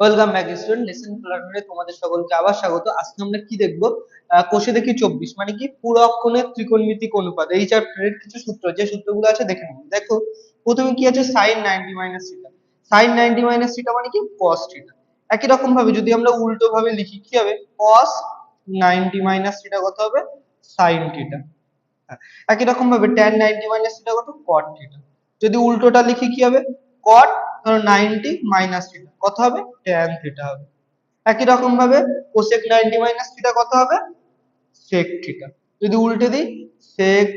Welcome back student lesson প্ল্যানারে তোমাদের সকলকে আবার স্বাগত। আজকে আমরা কি দেখব? কোষে দেখি চব্বিশ। মানে কি? ত্রিকোণমিতিক অনুপাত। এই চ্যাপ্টারের কিছু সূত্র, যে সূত্রগুলো আছে, দেখে দেখো, প্রথমে কি আছে? মানে কি? কস থিটা একই রকম ভাবে যদি আমরা উল্টো ভাবে লিখি, কি হবে? নাইনটি মাইনাস থিটা কত হবে? সাইন থিটা একই রকম ভাবে tan 90 মাইনাস থিটা কত? cot যদি উল্টোটা লিখি, কি হবে? cot ধরো 90 মাইনাস থিটা কত হবে? tan থিটা হবে। একই রকম ভাবে 90 মাইনাস থিটা কত হবে? sec থিটা যদি উল্টে দিই, sec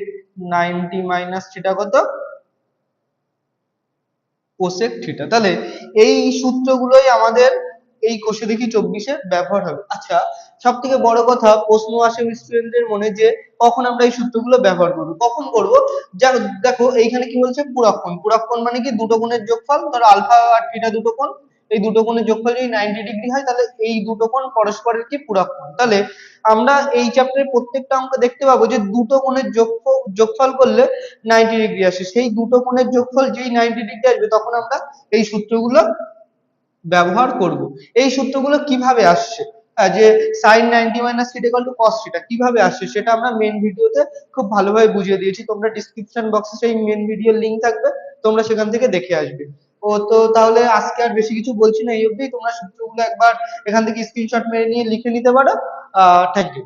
90 মাইনাস থিটা কত? থিটা তাহলে এই সূত্রগুলোই আমাদের এই কোষে দেখি চব্বিশে ব্যবহার হবে। আচ্ছা সব থেকে বড় কথা প্রশ্ন আসে স্টুডেন্টদের মনে যে কখন আমরা এই সূত্রগুলো ব্যবহার করব? কখন করব? যা দেখো, এইখানে কি বলছে? পুরক্ষণ। পুরক্ষণ মানে কি? দুটো কোণের যোগফল, ধরো আলফা আর থিটা দুটো কোণ। এই দুটো কোণের যোগফল যদি 90 ডিগ্রি হয়, তাহলে এই দুটো কোণ পরস্পরের কি? পুরক্ষণ। তাহলে আমরা এই চ্যাপ্টারের প্রত্যেকটা অঙ্ক দেখতে পাবো যে দুটো কোণের যোগফল যোগফল করলে 90 ডিগ্রি আসে। সেই দুটো কোণের যোগফল যেই 90 ডিগ্রি আসবে, তখন আমরা এই সূত্রগুলো ব্যবহার করব। এই সূত্রগুলো কীভাবে আসছে? যে sine ninety minus theta equal to cos theta কীভাবে আসছে সেটা আমরা মেন ভিডিওতে খুব ভালোভাবে বুঝিয়ে দিয়েছি। তোমরা ডিসক্রিপশন বক্সে সেই মেন ভিডিওর লিঙ্ক থাকবে, তোমরা সেখান থেকে দেখে আসবে। ও, তো তাহলে আজকে আর বেশি কিছু বলছি না, এই অবধি তোমরা সূত্রগুলো একবার এখান থেকে স্ক্রিনশট মেরে নিয়ে লিখে নিতে পারো। Thank you